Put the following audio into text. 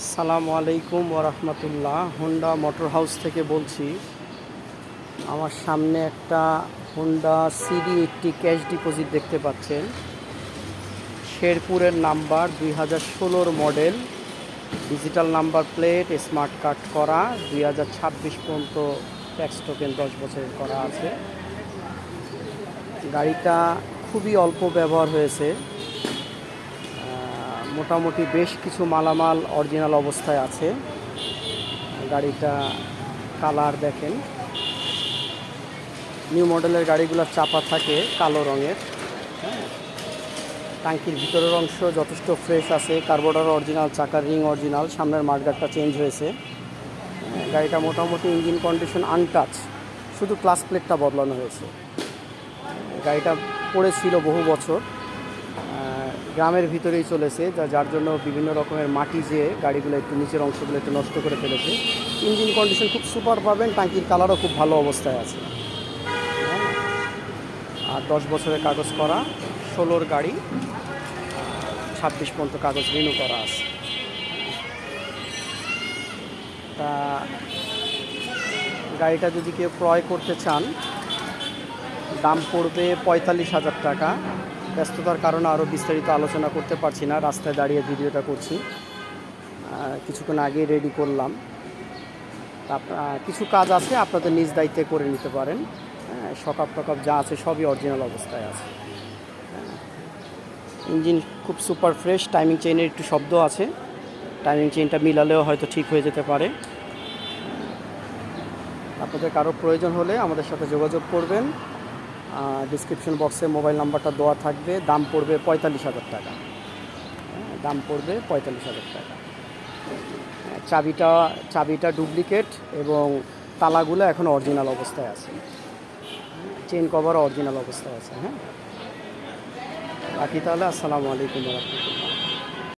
আসসালামু আলাইকুম ওরহমতুল্লাহ হোন্ডা মোটর হাউস থেকে বলছি, আমার সামনে একটা হোন্ডা সিডি একটি ক্যাশ ডিপোজিট দেখতে পাচ্ছেন। শেরপুরের নাম্বার দুই হাজার ষোলোর model, digital number plate, smart card করা, দুই হাজার ছাব্বিশ পর্যন্ত ট্যাক্স টোকেন দশ বছরের করা আছে। গাড়িটা খুবই অল্প ব্যবহার হয়েছে। মোটামুটি বেশ কিছু মালামাল অরিজিনাল অবস্থায় আছে। গাড়িটা কালার দেখেন। নিউ মডেলের গাড়িগুলোর চাপা থাকে কালো রঙের। হ্যাঁ। টাঙ্কির ভিতরের অংশ যথেষ্ট ফ্রেশ আছে। কার্বোডার অরিজিনাল চাকার রিং অরিজিনাল সামনের মাঠগাটটা চেঞ্জ হয়েছে। হ্যাঁ, গাড়িটা মোটামুটি ইঞ্জিন কন্ডিশন আনটাচ শুধু ক্লাস প্লেটটা বদলানো হয়েছে। গাড়িটা পড়েছিল বহু বছর। গ্রামের ভিতরেই চলেছে, যা যার জন্য বিভিন্ন রকমের মাটি যে গাড়িগুলো একটু নিচের অংশগুলো একটু নষ্ট করে ফেলেছে। ইঞ্জিন কন্ডিশন খুব সুপার পাবেন টাঙ্কির কালারও খুব ভালো অবস্থায় আছে। আর দশ বছরের কাগজ করা, ষোলোর গাড়ি, ছাব্বিশ পর্যন্ত কাগজ রিনিউ করা আছে। তা গাড়িটা যদি কেউ ক্রয় করতে চান, দাম পড়বে পঁয়তাল্লিশ হাজার টাকা। ব্যস্ততার কারণে আরও বিস্তারিত আলোচনা করতে পারছি না। রাস্তায় দাঁড়িয়ে ভিডিওটা করছি। কিছুক্ষণ আগে রেডি করলাম। কিছু কাজ আছে আপনাদের নিজ দায়িত্বে করে নিতে পারেন। হ্যাঁ, সকাপ টকাপ যা আছে সবই অরিজিনাল অবস্থায় আছে। ইঞ্জিন খুব সুপার ফ্রেশ টাইমিং চেইনের একটু শব্দ আছে। টাইমিং চেইনটা মিলালেও হয়তো ঠিক হয়ে যেতে পারে। আপনাদের কারও প্রয়োজন হলে আমাদের সাথে যোগাযোগ করবেন। ডিসক্রিপশন বক্সে মোবাইল নাম্বারটা দেওয়া থাকবে। দাম পড়বে পঁয়তাল্লিশ হাজার টাকা। হ্যাঁ, দাম পড়বে পঁয়তাল্লিশ হাজার টাকা। হ্যাঁ, চাবিটা চাবিটা ডুপ্লিকেট এবং তালাগুলো এখন অরিজিনাল অবস্থায় আছে। চেন কভার অরিজিনাল অবস্থায় আছে হ্যাঁ। বাকি তাহলে আসসালামু আলাইকুম রহমতুল্লাহ।